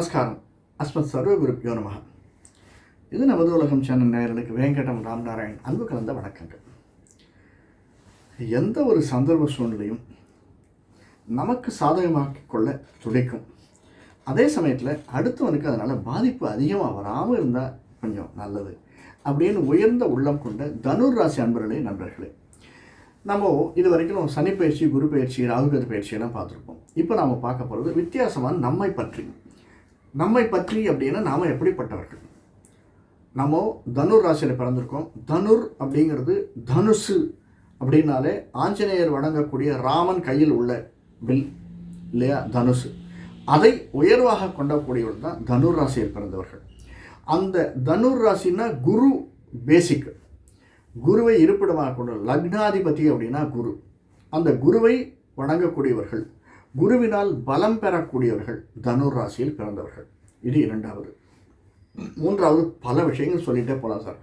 நமஸ்காரம். அஸ்மத் சர்வ குருப்பியோ நமக இது நமது உலகம் சேனல் நேயர்களுக்கு வேங்கடம் ராம்நாராயண் அன்பு கலந்த வணக்கங்கள். எந்த ஒரு சந்தர்ப்ப சூழ்நிலையும் நமக்கு சாதகமாக்கி கொள்ள துடிக்கும். அதே சமயத்தில் அடுத்தவனுக்கு அதனால் பாதிப்பு அதிகமாக வராமல் இருந்தால் கொஞ்சம் நல்லது. அப்படின்னு உயர்ந்த உள்ளம் கொண்ட தனுர் ராசி அன்பர்களே நண்பர்களே. நம்ம இது வரைக்கும் சனி பயிற்சி குரு பயிற்சி ராகுகத பயிற்சியெல்லாம் பார்த்துருப்போம். இப்போ நாம் பார்க்க போகிறது வித்தியாசமான நம்மை பற்றி. நம்மை பற்றி அப்படின்னா நாம் எப்படிப்பட்டவர்கள்? நம்ம தனுர் ராசியில் பிறந்திருக்கோம். தனுர் அப்படிங்கிறது தனுசு அப்படின்னாலே ஆஞ்சநேயர் வணங்கக்கூடிய ராமன் கையில் உள்ள வில் இல்லையா? தனுசு. அதை உயர்வாக கொண்டக்கூடியவர்கள் தான் தனுர் ராசியில் பிறந்தவர்கள். அந்த தனுர் ராசின்னா குரு பேசிக் குருவை இருப்பிடமாக கொண்ட லக்னாதிபதி அப்படின்னா குரு. அந்த குருவை வணங்கக்கூடியவர்கள் குருவினால் பலம் பெறக்கூடியவர்கள் தனுர் ராசியில் பிறந்தவர்கள். இது இரண்டாவது. மூன்றாவது பல விஷயங்கள் சொல்லிகிட்டே போகலாம் சார்.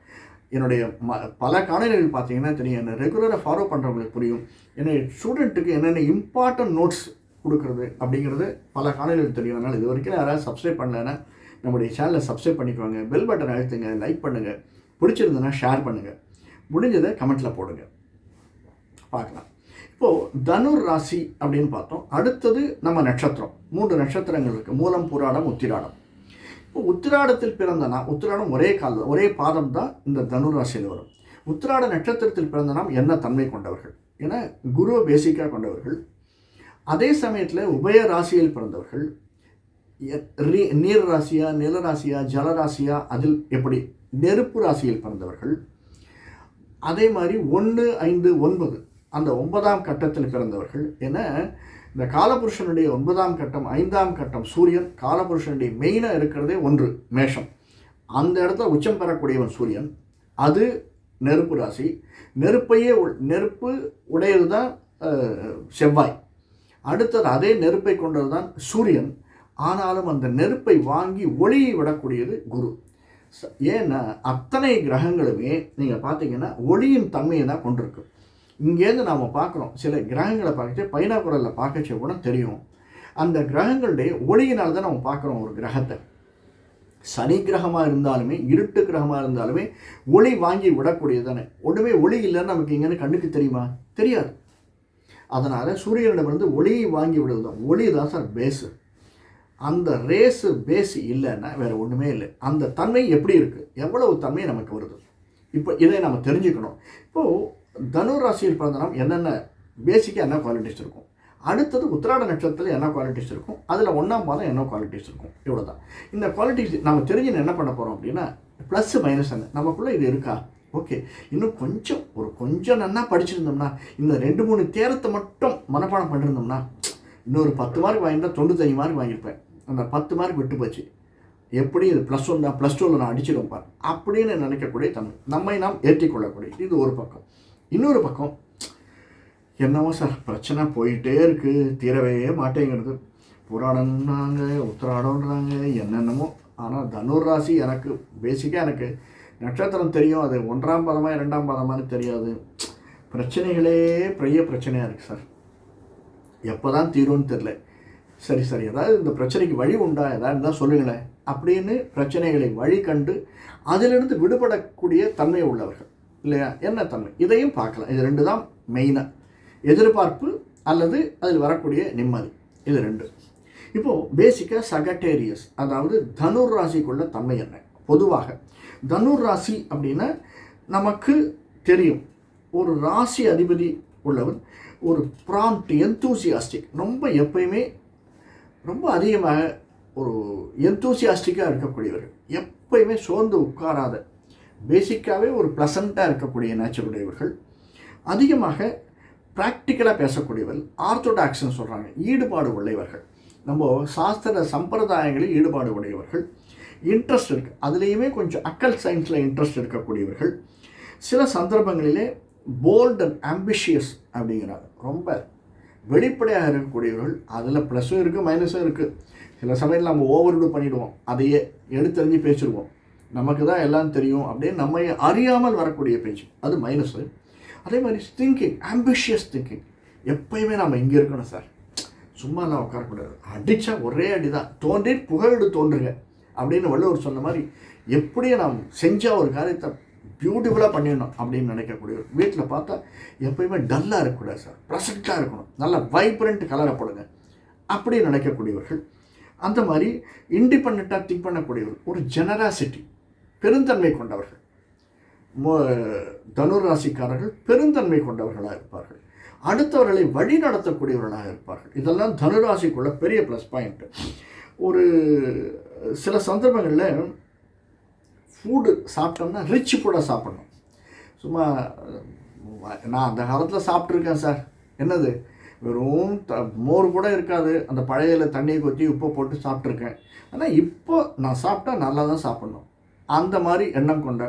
என்னுடைய ம பல காணொலிகள் பார்த்தீங்கன்னா தெரியும். என்ன ரெகுலராக ஃபாலோ பண்ணுறவங்களுக்கு புரியும். என்னுடைய ஸ்டூடெண்ட்டுக்கு என்னென்ன இம்பார்ட்டன்ட் நோட்ஸ் கொடுக்குறது அப்படிங்கிறது பல காணொலிகள் தெரியும். அதனால் இது வரைக்கும் யாராவது சப்ஸ்கிரைப் பண்ணலைன்னா நம்முடைய சேனலை சப்ஸ்கிரைப் பண்ணிக்குவாங்க பெல் பட்டன் அழுத்துங்க. லைக் பண்ணுங்கள் பிடிச்சிருந்ததுன்னா ஷேர் பண்ணுங்கள் முடிஞ்சதை கமெண்ட்டில் போடுங்க. பார்க்கலாம். இப்போது தனுர் ராசி அப்படின்னு பார்த்தோம். அடுத்தது நம்ம நட்சத்திரம். மூன்று நட்சத்திரங்கள் இருக்குது மூலம் புராடம் உத்திராடம். இப்போ உத்திராடத்தில் பிறந்தனா உத்திராடம் ஒரே கால ஒரே பாதம் தான் இந்த தனுர் ராசியில் வரும். உத்திராட நட்சத்திரத்தில் பிறந்த நாம் என்ன தன்மை கொண்டவர்கள்? ஏன்னா குருவை பேசிக்காக கொண்டவர்கள். அதே சமயத்தில் உபய ராசியில் பிறந்தவர்கள். நீர் ராசியா நில ராசியா ஜல ராசியா அதில் எப்படி? நெருப்பு ராசியில் பிறந்தவர்கள். அதே மாதிரி ஒன்று ஐந்து ஒன்பது. அந்த ஒன்பதாம் கட்டத்தில் பிறந்தவர்கள். என இந்த காலபுருஷனுடைய ஒன்பதாம் கட்டம் ஐந்தாம் கட்டம் சூரியன் காலபுருஷனுடைய மெயினாக இருக்கிறதே ஒன்று மேஷம். அந்த இடத்துல உச்சம் பெறக்கூடியவன் சூரியன். அது நெருப்பு ராசி. நெருப்பையே நெருப்பு உடையது தான் செவ்வாய். அடுத்தது அதே நெருப்பை கொண்டது தான் சூரியன். ஆனாலும் அந்த நெருப்பை வாங்கி ஒளியை விடக்கூடியது குரு. ஏன்னா அத்தனை கிரகங்களுமே நீங்கள் பார்த்தீங்கன்னா ஒளியின் தன்மையை தான் கொண்டிருக்கு. இங்கேருந்து நாம் பார்க்குறோம். சில கிரகங்களை பார்க்கச்சு பைனாக்குரலில் பார்க்கச்ச கூட தெரியும். அந்த கிரகங்களுடைய ஒளியினால் தான் நம்ம பார்க்குறோம் ஒரு கிரகத்தை. சனி கிரகமாக இருந்தாலுமே இருட்டு கிரகமாக இருந்தாலுமே ஒளி வாங்கி விடக்கூடியது தானே. ஒன்றுமே ஒளி இல்லைன்னு நமக்கு இங்கேருந்து கண்ணுக்கு தெரியுமா? தெரியாது. அதனால் சூரியனிடமிருந்து ஒளியை வாங்கி விடுவது தான். ஒளி தான் சார் பேஸு அந்த ரேஸு பேஸ் இல்லைன்னா வேறு ஒன்றுமே இல்லை. அந்த தன்மை எப்படி இருக்குது எவ்வளவு தன்மை நமக்கு வருது? இப்போ இதை நம்ம தெரிஞ்சுக்கணும். இப்போது தனுர் ராசியில் பிறந்த நாம் என்னென்ன பேசிக்காக என்ன குவாலிட்டிஸ் இருக்கும்? அடுத்தது உத்திராட நட்சத்திரத்தில் என்ன குவாலிட்டிஸ் இருக்கும்? அதில் ஒன்றாம் மாதம் என்ன குவாலிட்டிஸ் இருக்கும்? இவ்வளோ தான் இந்த குவாலிட்டிஸ் நம்ம தெரிஞ்சு என்ன பண்ண போகிறோம் அப்படின்னா ப்ளஸ் மைனஸ் என்ன? நமக்குள்ளே இது இருக்கா? ஓகே இன்னும் கொஞ்சம் ஒரு கொஞ்சம் நன்னா படிச்சிருந்தோம்னா இந்த ரெண்டு மூணு தேரத்தை மட்டும் மனப்பாடம் பண்ணிருந்தோம்னா இன்னொரு பத்து மார்க் வாங்கியிருந்தால் தொண்ணூத்தஞ்சு மார்க் வாங்கியிருப்பேன். அந்த பத்து மார்க் விட்டு போச்சு. எப்படி இது ப்ளஸ் ஒன் தான் ப்ளஸ் டூவில் நான் அடிச்சிருப்பேன் அப்படின்னு நினைக்கக்கூடிய தன்மை. நம்மை நாம் ஏற்றிக்கொள்ளக்கூடிய இது ஒரு பக்கம். இன்னொரு பக்கம் என்னவோ சார் பிரச்சனை போயிட்டே இருக்குது தீரவே மாட்டேங்கிறது. புராணம்னாங்க உத்திராடம்ன்றாங்க என்னென்னமோ. ஆனால் தனுர் ராசி எனக்கு பேசிக்காக எனக்கு நட்சத்திரம் தெரியும். அது ஒன்றாம் பாதமாக இரண்டாம் பாதமானு தெரியாது. பிரச்சனைகளே பெரிய பிரச்சனையாக இருக்குது சார். எப்போ தான் தீரும்னு தெரில சரி சரி ஏதாவது இந்த பிரச்சனைக்கு வழி உண்டா? ஏதாவது இருந்தால் சொல்லுங்களேன். அப்படின்னு பிரச்சனைகளை வழி கண்டு அதிலிருந்து விடுபடக்கூடிய தன்மை உள்ளவர்கள். இல்லையா? என்ன தன்மை? இதையும் பார்க்கலாம். இது ரெண்டு தான் மெயினாக எதிர்பார்ப்பு அல்லது அதில் வரக்கூடிய நிம்மதி. இது ரெண்டு. இப்போது பேசிக்காக சகட்டேரியஸ் அதாவது தனுர் ராசிக்குள்ள தன்மை என்ன? பொதுவாக தனுர் ராசி அப்படின்னா நமக்கு தெரியும். ஒரு ராசி அதிபதி உள்ளவர் ஒரு ப்ராம்ப்ட் எந்தூசியாஸ்டிக் ரொம்ப எப்பயுமே ரொம்ப அதிகமாக ஒரு எந்தூசியாஸ்டிக்காக இருக்கக்கூடியவர். எப்பயுமே சோர்ந்து உட்காராத பேசிக்காகவே ஒரு ப்ளசண்ட்டாக இருக்கக்கூடிய நேச்சர் உடையவர்கள் அதிகமாக ப்ராக்டிக்கலாக பேசக்கூடியவர்கள் ஆர்த்தோடாக்ஸ்னு சொல்கிறாங்க ஈடுபாடு உள்ளவர்கள். நம்ம சாஸ்திர சம்பிரதாயங்களில் ஈடுபாடு உடையவர்கள் இன்ட்ரெஸ்ட் இருக்குது அதுலேயுமே கொஞ்சம் அக்கல் சயின்ஸில் இன்ட்ரெஸ்ட் இருக்கக்கூடியவர்கள். சில சந்தர்ப்பங்களிலே போல்ட் அண்ட் ஆம்பிஷியஸ் அப்படிங்கிறாங்க. ரொம்ப வெளிப்படையாக இருக்கக்கூடியவர்கள் அதில் ப்ளஸ்ஸும் இருக்குது மைனஸும் இருக்குது சில சமயத்தில் நம்ம ஓவர்டு பண்ணிவிடுவோம் அதையே எடுத்தறிஞ்சு பேசிடுவோம். நமக்கு தான் எல்லாம் தெரியும் அப்படின்னு நம்ம அறியாமல் வரக்கூடிய பேச்சு. அது மைனஸு அதே மாதிரி திங்கிங் ஆம்பிஷியஸ் திங்கிங் எப்பயுமே நம்ம இங்கே இருக்கணும் சார். சும்மா நான் உட்காரக்கூடாது. அடித்தா ஒரே அடி தான் தோன்றி புகழெடு தோன்றுங்க அப்படின்னு வள்ளுவர் சொன்ன மாதிரி எப்படியும் நாம் செஞ்சால் ஒரு காரியத்தை பியூட்டிஃபுல்லாக பண்ணிடணும் அப்படின்னு நினைக்கக்கூடிய வீட்டில் பார்த்தா எப்பயுமே டல்லாக இருக்கக்கூடாது சார். ப்ரெசண்ட்டாக இருக்கணும். நல்லா வைப்ரண்ட் கலரை போடுங்க அப்படி நினைக்கக்கூடியவர்கள். அந்த மாதிரி இண்டிபெண்ட்டாக திங்க் பண்ணக்கூடியவர். ஒரு ஜெனராசிட்டி பெருந்தன்மை கொண்டவர்கள். தனுர் ராசிக்காரர்கள் பெருந்தன்மை கொண்டவர்களாக இருப்பார்கள். அடுத்தவர்களை வழி நடத்தக்கூடியவர்களாக இருப்பார்கள். இதெல்லாம் தனுராசிக்குள்ள பெரிய ப்ளஸ் பாயிண்ட் ஒரு சில சந்தர்ப்பங்களில் ஃபுட்டு சாப்பிட்டோம்னா ரிச் ஃபுட்டாக சாப்பிடணும். சும்மா நான் அந்த காலத்தில் சாப்பிட்ருக்கேன் சார். என்னது? வெறும் த மோர் கூட இருக்காது. அந்த பழையில தண்ணியை கொத்தி உப்பை போட்டு சாப்பிட்ருக்கேன் ஆனால் இப்போ நான் சாப்பிட்டா நல்லா தான் சாப்பிட்ணும். அந்த மாதிரி எண்ணம் கொண்ட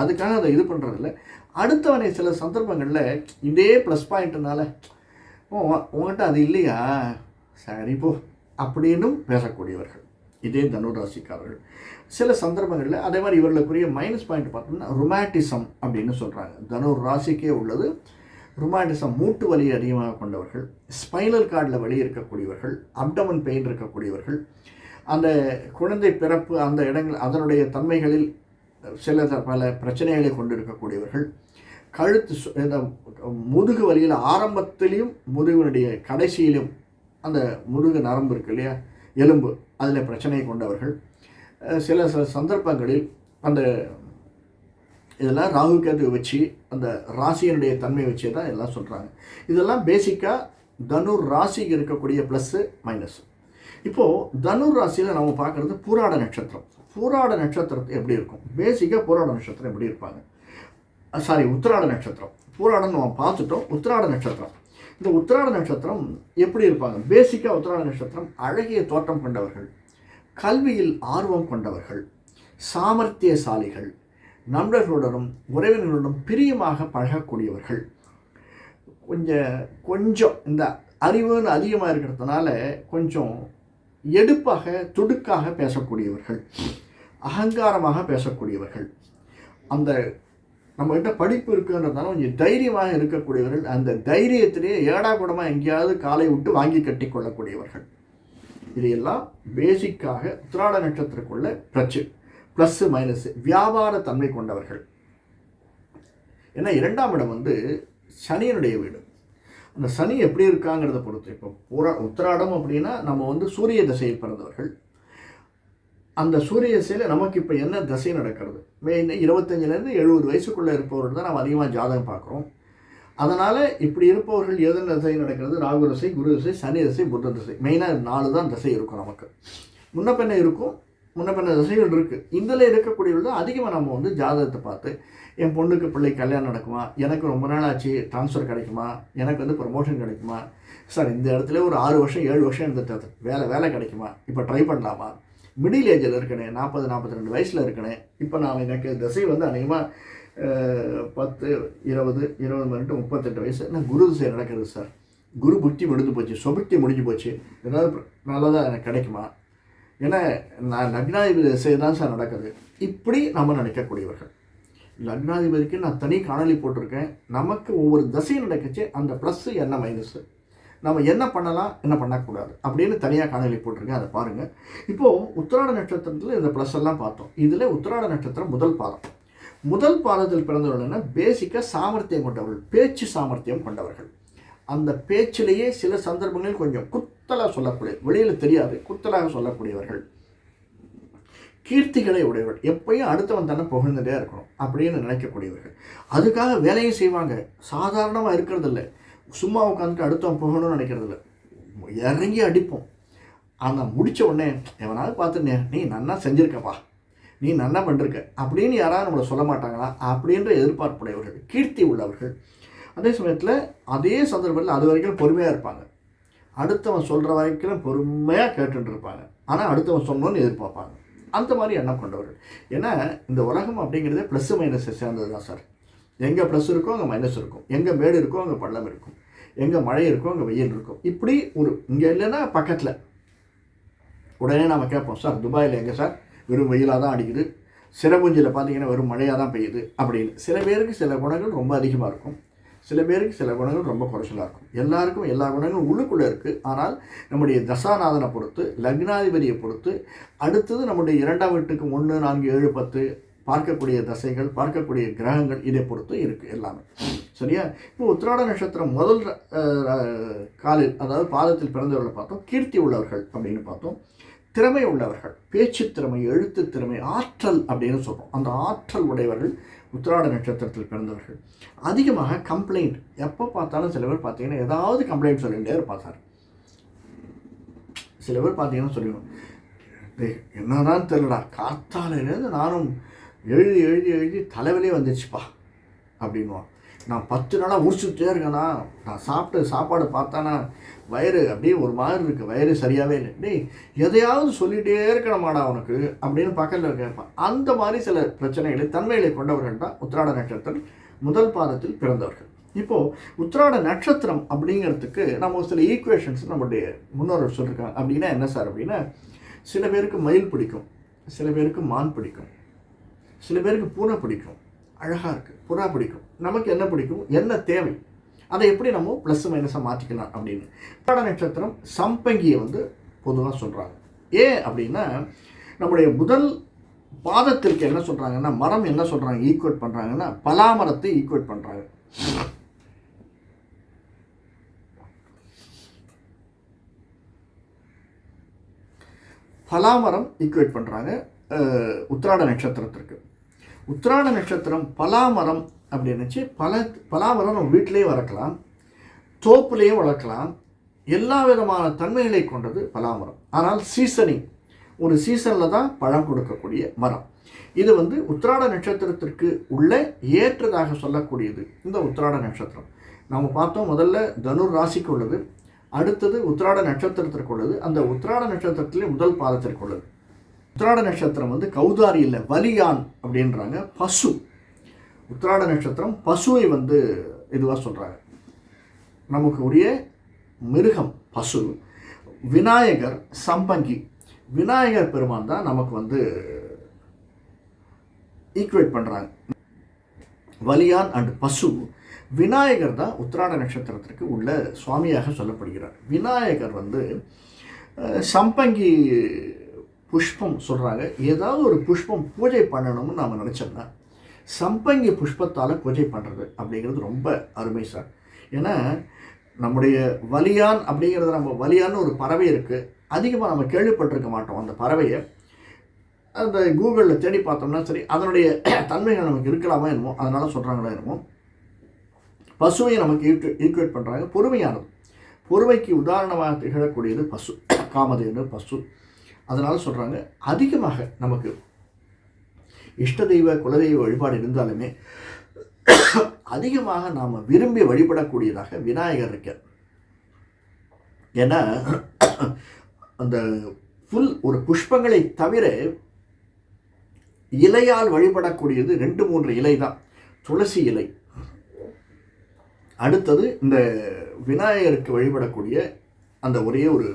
அதுக்காக அதை இது பண்ணுறதில்ல அடுத்தவனை சில சந்தர்ப்பங்களில் இதே ப்ளஸ் பாயிண்ட்னால ஓ உங்கள்கிட்ட அது இல்லையா? சரி போ. அப்படின்னும் பேசக்கூடியவர்கள். இதே தனுராசிக்காரர்கள். சில சந்தர்ப்பங்களில் அதே மாதிரி இவர்களுக்குரிய மைனஸ் பாயிண்ட் பார்த்தோம்னா ரொமாட்டிசம் அப்படின்னு சொல்கிறாங்க தனுர் ராசிக்கே உள்ளது. ரொமாட்டிசம் மூட்டு வலி அதிகமாக கொண்டவர்கள். ஸ்பைனல் கார்டில் வலி இருக்கக்கூடியவர்கள். அப்டமன் பெயின் இருக்கக்கூடியவர்கள். அந்த குழந்தை பிறப்பு அந்த இடங்கள் அதனுடைய தன்மைகளில் சில பல பிரச்சனைகளை கொண்டிருக்கக்கூடியவர்கள் கழுத்து இந்த முதுகு வலியில் ஆரம்பத்திலையும் முதுகினுடைய கடைசியிலும் அந்த முதுகு நரம்பு இருக்கு இல்லையா? எலும்பு அதில் பிரச்சனை கொண்டவர்கள். சில சில சந்தர்ப்பங்களில் அந்த இதெல்லாம் ராகு கேது வச்சு அந்த ராசியினுடைய தன்மை வச்சு தான் எல்லாம் சொல்கிறாங்க இதெல்லாம் பேசிக்காக தனுர் ராசிக்கு இருக்கக்கூடிய ப்ளஸ்ஸு மைனஸ் இப்போது தனுர் ராசியில் நம்ம பார்க்குறது பூராட நட்சத்திரம். பூராட நட்சத்திரம் எப்படி இருக்கும்? பேசிக்காக பூராட நட்சத்திரம் எப்படி இருப்பாங்க? சாரி உத்திராட நட்சத்திரம். பூராடம் நம்ம பார்த்துட்டோம். உத்திராட நட்சத்திரம். இந்த உத்திராட நட்சத்திரம் எப்படி இருப்பாங்க? பேசிக்காக உத்திராட நட்சத்திரம் அழகிய தோற்றம் கொண்டவர்கள் கல்வியில் ஆர்வம் கொண்டவர்கள் சாமர்த்தியசாலிகள் நண்பர்களுடனும் உறவினர்களுடனும் பிரியமாக பழகக்கூடியவர்கள். கொஞ்சம் கொஞ்சம் இந்த அறிவுன்னு அதிகமாக இருக்கிறதுனால கொஞ்சம் எடுப்பாக துடுக்காக பேசக்கூடியவர்கள் அகங்காரமாக பேசக்கூடியவர்கள். அந்த நம்மகிட்ட படிப்பு இருக்குன்றதால கொஞ்சம் தைரியமாக இருக்கக்கூடியவர்கள் அந்த தைரியத்திலேயே ஏடா கூடமாக எங்கேயாவது காலை விட்டு வாங்கி கட்டி கொள்ளக்கூடியவர்கள். இதையெல்லாம் பேசிக்காக உத்திராட நட்சத்திரக்குள்ள பிரச்சு ப்ளஸ்ஸு மைனஸு வியாபார தன்மை கொண்டவர்கள். ஏன்னா இரண்டாம் இடம் வந்து சனியனுடைய வீடு. அந்த சனி எப்படி இருக்காங்கிறத பொறுத்து. இப்போ புற உத்திராடம் அப்படின்னா நம்ம வந்து சூரிய திசையில் பிறந்தவர்கள் அந்த சூரிய திசையில் நமக்கு இப்போ என்ன திசை நடக்கிறது? மெயின் இருபத்தஞ்சிலேருந்து எழுபது வயசுக்குள்ளே இருப்பவர்கள் தான் நம்ம அதிகமாக ஜாதகம் பார்க்குறோம். அதனால் இப்படி இருப்பவர்கள் எதன் திசை நடக்கிறது? ராகு திசை குரு திசை சனி திசை புத்த திசை. மெயினாக நாலு தான் திசை இருக்கும் நமக்கு. முன்ன பின்ன இருக்கும். முன்ன பின்ன திசைகள் இருக்குது இதில் இருக்கக்கூடியவர்கள் அதிகமாக நம்ம வந்து ஜாதகத்தை பார்த்து என் பொண்ணுக்கு பிள்ளை கல்யாணம் நடக்குமா? எனக்கு ரொம்ப நாள் ஆச்சு ட்ரான்ஸ்ஃபர் கிடைக்குமா? எனக்கு வந்து ப்ரொமோஷன் கிடைக்குமா? சார் இந்த இடத்துல ஒரு ஆறு வருஷம் ஏழு வருஷம் இருந்துட்டு வேலை வேலை கிடைக்குமா? இப்போ ட்ரை பண்ணலாமா? மிடில் ஏஜில் இருக்கணே நாற்பது நாற்பத்தி ரெண்டு வயசில் இருக்கணே இப்போ நான் எனக்கு திசை வந்து அநேகமாக பத்து இருபது இருபது மினிட்டு முப்பத்தெட்டு வயசு. நான் குரு திசை நடக்கிறது சார்? குரு புத்தி முடிஞ்சு போச்சு சொபுக்தி முடிஞ்சு போச்சு. ஏதாவது நல்லதாக எனக்கு கிடைக்குமா? ஏன்னா நான் லக்னாதிபதி திசை தான் சார் நடக்குது. இப்படி நம்ம நினைக்கக்கூடியவர்கள். லக்னாதிபதிக்கு நான் தனி காணொலி போட்டிருக்கேன். நமக்கு ஒவ்வொரு தசையும் நடக்குச்சு அந்த ப்ளஸ்ஸு என்ன மைனஸு நம்ம என்ன பண்ணலாம் என்ன பண்ணக்கூடாது? அப்படின்னு தனியாக காணொலி போட்டிருக்கேன். அதை பாருங்கள் இப்போது உத்திராட நட்சத்திரத்தில் இந்த ப்ளஸ் எல்லாம் பார்த்தோம். இதில் உத்திராட நட்சத்திரம் முதல் பாதம். முதல் பாதத்தில் பிறந்தவர்கள்னா பேசிக்காக சாமர்த்தியம் கொண்டவர்கள் பேச்சு சாமர்த்தியம் கொண்டவர்கள். அந்த பேச்சிலேயே சில சந்தர்ப்பங்களில் கொஞ்சம் குத்தலாக சொல்லக்கூடிய வெளியில் தெரியாது குத்தலாக சொல்லக்கூடியவர்கள். கீர்த்திகளை உடையவர்கள் எப்பயும் அடுத்தவன் தானே புகழ்ந்துட்டே இருக்கணும் அப்படின்னு நினைக்கக்கூடியவர்கள். அதுக்காக வேலையும் செய்வாங்க. சாதாரணமாக இருக்கிறது இல்லை சும்மா உட்காந்துட்டு அடுத்தவன் புகழணும்னு நினைக்கிறது இல்லை இறங்கி அடிப்போம். ஆனால் முடித்த உடனே எவனாவது பார்த்துனே நீ நன்னா செஞ்சுருக்கப்பா. நீ நன்னா பண்ணிருக்க. அப்படின்னு யாராவது நம்மளை சொல்ல மாட்டாங்களா? அப்படின்ற எதிர்பார்ப்புடையவர்கள் கீர்த்தி உள்ளவர்கள். அதே சமயத்தில் அதே சந்தர்ப்பத்தில் அது வரைக்கும் பொறுமையாக இருப்பாங்க. அடுத்தவன் சொல்கிற வரைக்கும் பொறுமையாக கேட்டுட்ருப்பாங்க ஆனால் அடுத்தவன் சொன்னோன்னு எதிர்பார்ப்பாங்க. அந்த மாதிரி எண்ணம் கொண்டவர்கள். ஏன்னா இந்த உலகம் அப்படிங்கிறதே ப்ளஸ் மைனஸை சேர்ந்தது தான் சார் எங்கே ப்ளஸ் இருக்கோ அங்கே மைனஸ் இருக்கும். எங்கே மேடு இருக்கோ அங்கே பள்ளம் இருக்கும். எங்கே மழை இருக்கோ அங்கே வெயில் இருக்கும். இப்படி ஒரு இங்கே இல்லைன்னா பக்கத்தில். உடனே நாம் கேட்போம் சார் துபாயில் எங்கே சார் வெறும் வெயிலாக தான் அடிக்குது. சிறபுஞ்சியில் பார்த்தீங்கன்னா வெறும் மழையாக தான் பெய்யுது. அப்படின்னு. சில பேருக்கு சில குணங்கள் ரொம்ப அதிகமாக இருக்கும். சில பேருக்கு சில குணங்கள் ரொம்ப குறைச்சலாக இருக்கும். எல்லாருக்கும் எல்லா குணங்களும் உள்ளுக்குள்ளே இருக்குது ஆனால் நம்முடைய தசாநாதனை பொறுத்து லக்னாதிபதியை பொறுத்து அடுத்தது நம்முடைய இரண்டாம் வீட்டுக்கு ஒன்று நான்கு ஏழு பத்து பார்க்கக்கூடிய தசைகள் பார்க்கக்கூடிய கிரகங்கள் இதை பொறுத்து இருக்குது எல்லாமே. சரியா? இப்போ உத்திராட நட்சத்திரம் முதல் காலில் அதாவது பாதத்தில் பிறந்தவர்களை பார்த்தோம். கீர்த்தி உள்ளவர்கள் அப்படின்னு பார்த்தோம். திறமை உள்ளவர்கள் பேச்சு திறமை எழுத்து திறமை ஆற்றல் அப்படின்னு சொல்கிறோம் அந்த ஆற்றல் உடையவர்கள் உத்திராட நட்சத்திரத்தில் பிறந்தவர்கள். அதிகமாக கம்ப்ளைண்ட் எப்போ பார்த்தாலும் சில பேர் பார்த்தீங்கன்னா ஏதாவது கம்ப்ளைண்ட் சொல்லிகிட்டே இருப்பார் சார். சில பேர் பார்த்தீங்கன்னா சொல்லிடுவோம் டேய் என்னதான் தெரியலடா காத்தாலேருந்து நானும் எழுதி எழுதி எழுதி தலைவலே வந்துச்சுப்பா அப்படின்வான் நான் பத்து நாளாக உரிச்சுட்டே இருக்கேனா? நான் சாப்பிட்டு சாப்பாடு பார்த்தானா? வயிறு அப்படியே ஒரு மாதிரி இருக்குது வயிறு சரியாகவே இல்லை. டேய் எதையாவது சொல்லிகிட்டே இருக்கணுமாடா அவனுக்கு அப்படின்னு பக்கத்தில் கேட்பான். அந்த மாதிரி சில பிரச்சனைகளை தன்மைகளை கொண்டவர்கள் தான் உத்திராட நட்சத்திரம் முதல் பாதத்தில் பிறந்தவர்கள். இப்போது உத்திராட நட்சத்திரம் அப்படிங்கிறதுக்கு நம்ம ஒரு சில ஈக்குவேஷன்ஸ் நம்முடைய முன்னோர்கள் சொல்லியிருக்காங்க அப்படின்னா என்ன சார்? அப்படின்னா சில பேருக்கு மயில் பிடிக்கும் சில பேருக்கு மான் பிடிக்கும் சில பேருக்கு பூனை பிடிக்கும். அழகாக இருக்குது புறா பிடிக்கும். நமக்கு என்ன பிடிக்கும்? என்ன தேவை? அதை எப்படி நம்ம ப்ளஸ் மைனஸாக மாற்றிக்கலாம் அப்படின்னு. உத்திராட நட்சத்திரம் சம்பங்கியை வந்து பொதுவாக சொல்கிறாங்க ஏன் அப்படின்னா நம்முடைய முதல் பாதத்திற்கு என்ன சொல்கிறாங்கன்னா மரம் என்ன சொல்கிறாங்க ஈக்குவேட் பண்ணுறாங்கன்னா பலாமரத்தை ஈக்குவேட் பண்ணுறாங்க பலாமரம் ஈக்குவேட் பண்ணுறாங்க உத்திராட நட்சத்திரத்திற்கு. உத்திராட நட்சத்திரம் பலாமரம் அப்படின்னுச்சு பல பலாமரம் நம்ம வீட்டிலே வளர்க்கலாம். தோப்புலேயே வளர்க்கலாம். எல்லா விதமான தன்மைகளை கொண்டது பலாமரம். ஆனால் சீசனிங் ஒரு சீசனில் தான் பழம் கொடுக்கக்கூடிய மரம். இது வந்து உத்திராட நட்சத்திரத்திற்கு உள்ள ஏற்றதாக சொல்லக்கூடியது இந்த உத்திராட நட்சத்திரம். நம்ம பார்த்தோம் முதல்ல தனுர் ராசிக்கு உள்ளது. அடுத்தது உத்திராட நட்சத்திரத்திற்கு உள்ளது. அந்த உத்திராட நட்சத்திரத்திலே முதல் பாதத்திற்கு உள்ளது. உத்திராட நட்சத்திரம் வந்து கௌதாரி இல்லை வலியான் அப்படின்றாங்க. பசு. உத்திராட நட்சத்திரம் பசுவை வந்து இதுவாக சொல்கிறாங்க நமக்கு உரிய மிருகம் பசு. விநாயகர் சம்பங்கி. விநாயகர் பெருமான் தான் நமக்கு வந்து ஈக்குவேட் பண்ணுறாங்க வலியான் அண்ட் பசு. விநாயகர் தான் உத்திராட நட்சத்திரத்திற்கு உள்ள சுவாமியாக சொல்லப்படுகிறார். விநாயகர் வந்து சம்பங்கி புஷ்பம் சொல்கிறாங்க ஏதாவது ஒரு புஷ்பம் பூஜை பண்ணணும்னு நாம் நினச்சோம்னா சம்பங்கி புஷ்பத்தால் பூஜை பண்ணுறது அப்படிங்கிறது ரொம்ப அருமை சார். ஏன்னா நம்முடைய வலியான் அப்படிங்கிறது நம்ம வலியான்னு ஒரு பறவை இருக்குது அதிகமாக நம்ம கேள்விப்பட்டிருக்க மாட்டோம் அந்த பறவையை. அந்த கூகுளில் தேடி பார்த்தோம்னா சரி அதனுடைய தன்மைகள் நமக்கு இருக்கலாமா என்னமோ அதனால் சொல்கிறாங்களா என்னமோ. பசுவை நமக்கு ஈக்கு ஈக்குவேட் பண்ணுறாங்க பொறுமையானது. பொறுமைக்கு உதாரணமாக திகழக்கூடியது பசு. காமதேனு பசு. அதனால் சொல்கிறாங்க அதிகமாக நமக்கு இஷ்ட தெய்வ குலதெய்வ வழிபாடு இருந்தாலுமே அதிகமாக நாம் விரும்பி வழிபடக்கூடியதாக விநாயகர் இருக்க ஏன்னா அந்த புல் ஒரு புஷ்பங்களை தவிர இலையால் வழிபடக்கூடியது ரெண்டு மூன்று இலை தான். துளசி இலை. அடுத்தது இந்த விநாயகருக்கு வழிபடக்கூடிய அந்த ஒரே ஒரு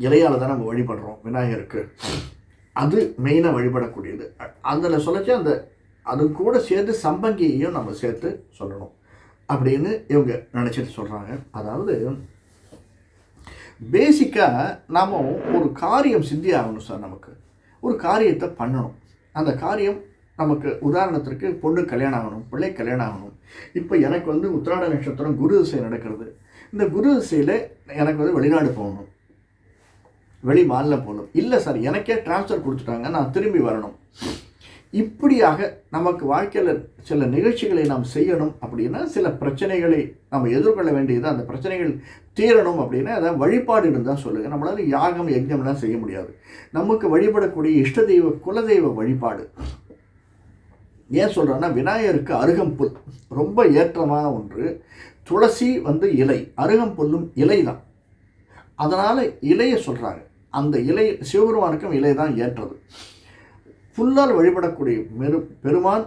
இலையால் தான் நம்ம வழிபடுறோம் விநாயகருக்கு. அது மெயினாக வழிபடக்கூடியது. அதில் சொல்லச்சு அந்த அது கூட சேர்த்து சம்பங்கியையும் நம்ம சேர்த்து சொல்லணும். அப்படின்னு இவங்க நினச்சிட்டு சொல்கிறாங்க அதாவது பேசிக்காக நாம் ஒரு காரியம் சித்தி ஆகணும் சார் நமக்கு. ஒரு காரியத்தை பண்ணணும். அந்த காரியம் நமக்கு உதாரணத்திற்கு பொண்ணு கல்யாணம் ஆகணும் பிள்ளை கல்யாணம் ஆகணும் இப்போ எனக்கு வந்து உத்திராட நட்சத்திரம் குரு திசை நடக்கிறது. இந்த குரு திசையில் எனக்கு வந்து வெளிநாடு போகணும். வெளி மாநிலம் போகணும் இல்லை சார் எனக்கே ட்ரான்ஸ்ஃபர் கொடுத்துட்டாங்க நான் திரும்பி வரணும். இப்படியாக நமக்கு வாழ்க்கையில் சில நிகழ்ச்சிகளை நாம் செய்யணும் அப்படின்னா சில பிரச்சனைகளை நம்ம எதிர்கொள்ள வேண்டியது அந்த பிரச்சனைகள் தீரணும் அப்படின்னா அதை வழிபாடு இருந்தால் சொல்லுங்கள் நம்மளால் யாகம் யஜ்ஞம்லாம் செய்ய முடியாது. நமக்கு வழிபடக்கூடிய இஷ்ட தெய்வ குலதெய்வ வழிபாடு. ஏன் சொல்கிறேன்னா விநாயகருக்கு அருகம்புல் ரொம்ப ஏற்றமான ஒன்று. துளசி வந்து இலை. அருகம்புல்லும் இலை தான் அதனால் இலையை சொல்கிறாங்க அந்த இலை சிவபெருமானுக்கும் இலை தான் ஏற்றது. புல்லால் வழிபடக்கூடிய மெரு பெருமான்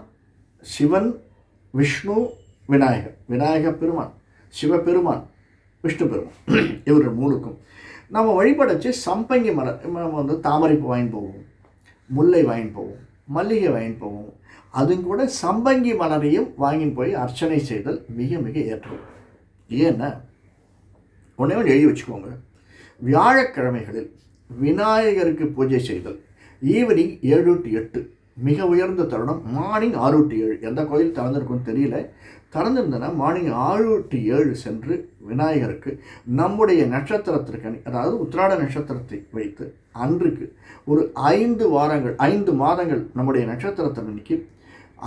சிவன் விஷ்ணு விநாயகர். விநாயகர் பெருமான் சிவபெருமான் விஷ்ணு பெருமான். இவர்கள் மூணுக்கும். நம்ம வழிபடச்சு சம்பங்கி மலர் நம்ம வந்து தாமரைப்பு வாங்கிட்டு போவோம் முல்லை வாங்கிட்டு போவோம் மல்லிகை வாங்கிட்டு போவோம். அதுவும் கூட சம்பங்கி மலரையும் வாங்கி போய் அர்ச்சனை செய்தல் மிக மிக ஏற்றம் ஏன்னா ஒன்றே ஒன்று எழுதி வச்சுக்கோங்க. வியாழக்கிழமைகளில் விநாயகருக்கு பூஜை செய்தல். ஈவினிங் ஏழு டு எட்டு. மிக உயர்ந்த தருணம் மார்னிங் ஆறு டு ஏழு. எந்த கோயில் திறந்திருக்குன்னு தெரியல. திறந்திருந்தனா மார்னிங் ஆறு டு ஏழு சென்று விநாயகருக்கு நம்முடைய நட்சத்திரத்திற்கு அதாவது உத்திராட நட்சத்திரத்தை வைத்து அன்றுக்கு ஒரு ஐந்து வாரங்கள் ஐந்து மாதங்கள் நம்முடைய நட்சத்திரத்தன்னைக்கு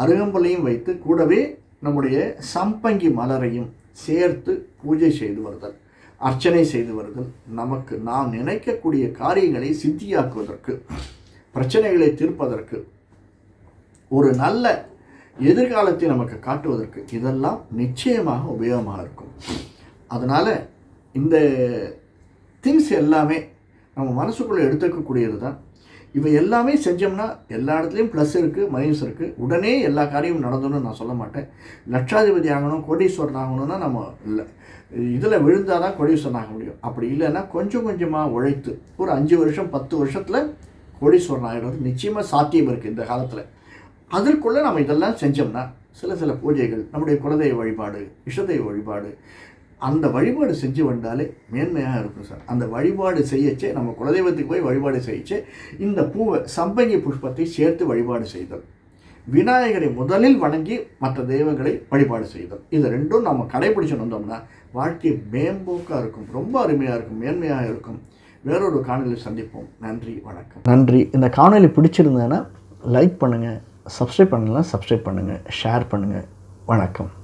அருகம்புலையும் வைத்து கூடவே நம்முடைய சம்பங்கி மலரையும் சேர்த்து பூஜை செய்து வருதல். அர்ச்சனை செய்து வருதல் நமக்கு நாம் நினைக்கக்கூடிய காரியங்களை சித்தியாக்குவதற்கு பிரச்சனைகளை தீர்ப்பதற்கு ஒரு நல்ல எதிர்காலத்தை நமக்கு காட்டுவதற்கு இதெல்லாம் நிச்சயமாக உபயோகமாக இருக்கும். அதனால் இந்த திங்ஸ் எல்லாமே நம்ம மனசுக்குள்ளே எடுத்துக்கக்கூடியது தான் இவை எல்லாமே செஞ்சோம்னா எல்லா இடத்துலையும் ப்ளஸ் இருக்குது மைனஸ் இருக்குது உடனே எல்லா காரியமும் நடந்தணும்னு நான் சொல்ல மாட்டேன். லட்சாதிபதி ஆகணும் கோடீஸ்வரன் ஆகணும்னா நம்ம இல்லை இதில் விழுந்தால் தான் கோடீஸ்வரன் ஆக முடியும். அப்படி இல்லைன்னா கொஞ்சம் கொஞ்சமாக உழைத்து ஒரு அஞ்சு வருஷம் பத்து வருஷத்தில் கோடீஸ்வரன் ஆகிடுறது நிச்சயமாக சாத்தியம் இருக்குது இந்த காலத்தில். அதற்குள்ளே நம்ம இதெல்லாம் செஞ்சோம்னா சில சில பூஜைகள் நம்முடைய குலதெய்வ வழிபாடு இஷதெய்வ வழிபாடு அந்த வழிபாடு செஞ்சு வந்தாலே மேன்மையாக இருக்கும் சார். அந்த வழிபாடு செய்யச்சே நம்ம குலதெய்வத்துக்கு போய் வழிபாடு செய்யச்சே இந்த பூவை சம்பங்கி புஷ்பத்தை சேர்த்து வழிபாடு செய்தல். விநாயகரை முதலில் வணங்கி மற்ற தெய்வங்களை வழிபாடு செய்தல். இது ரெண்டும் நம்ம கடைபிடிச்சு வந்தோம்னா வாழ்க்கை மேம்போக்காக இருக்கும் ரொம்ப அருமையாக இருக்கும் மேன்மையாக இருக்கும். வேறொரு காணொலியில் சந்திப்போம். நன்றி வணக்கம். நன்றி. இந்த காணொலி பிடிச்சிருந்தேன்னா லைக் பண்ணுங்கள் சப்ஸ்கிரைப் பண்ணலாம் சப்ஸ்கிரைப் பண்ணுங்கள் ஷேர் பண்ணுங்கள் வணக்கம்.